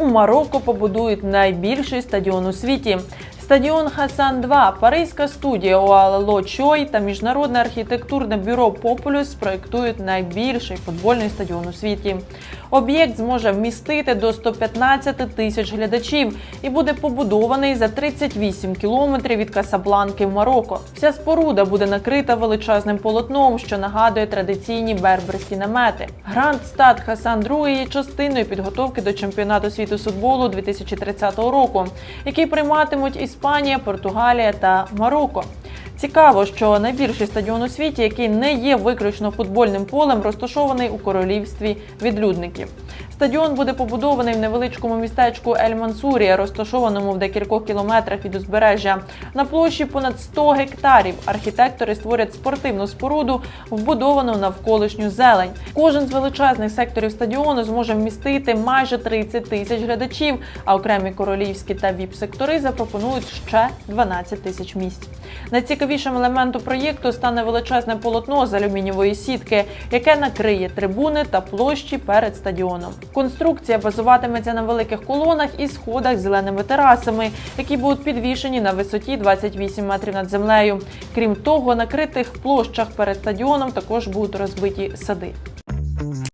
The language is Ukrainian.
У Марокко побудують найбільший стадіон у світі. Стадіон Хасан 2 паризька студія Оалело Чой та міжнародне архітектурне бюро Популюс спроектують найбільший футбольний стадіон у світі. Об'єкт зможе вмістити до 115 тисяч глядачів і буде побудований за 38 кілометрів від Касабланки в Марокко. Вся споруда буде накрита величезним полотном, що нагадує традиційні берберські намети. Гранд Стад Хасан II є частиною підготовки до чемпіонату світу з футболу 2030 року, який прийматимуть Іспанія, Португалія та Марокко. Цікаво, що найбільший стадіон у світі, який не є виключно футбольним полем, розташований у королівстві відлюдників. Стадіон буде побудований в невеличкому містечку Ель-Мансурія, розташованому в декількох кілометрах від узбережжя. На площі понад 100 гектарів архітектори створять спортивну споруду, вбудовану навколишню зелень. Кожен з величезних секторів стадіону зможе вмістити майже 30 тисяч глядачів, а окремі королівські та віп-сектори запропонують ще 12 тисяч місць. Найцікавішим елементом проєкту стане величезне полотно з алюмінієвої сітки, яке накриє трибуни та площі перед стадіоном. Конструкція базуватиметься на великих колонах і сходах з зеленими терасами, які будуть підвішені на висоті 28 метрів над землею. Крім того, на критих площах перед стадіоном також будуть розбиті сади.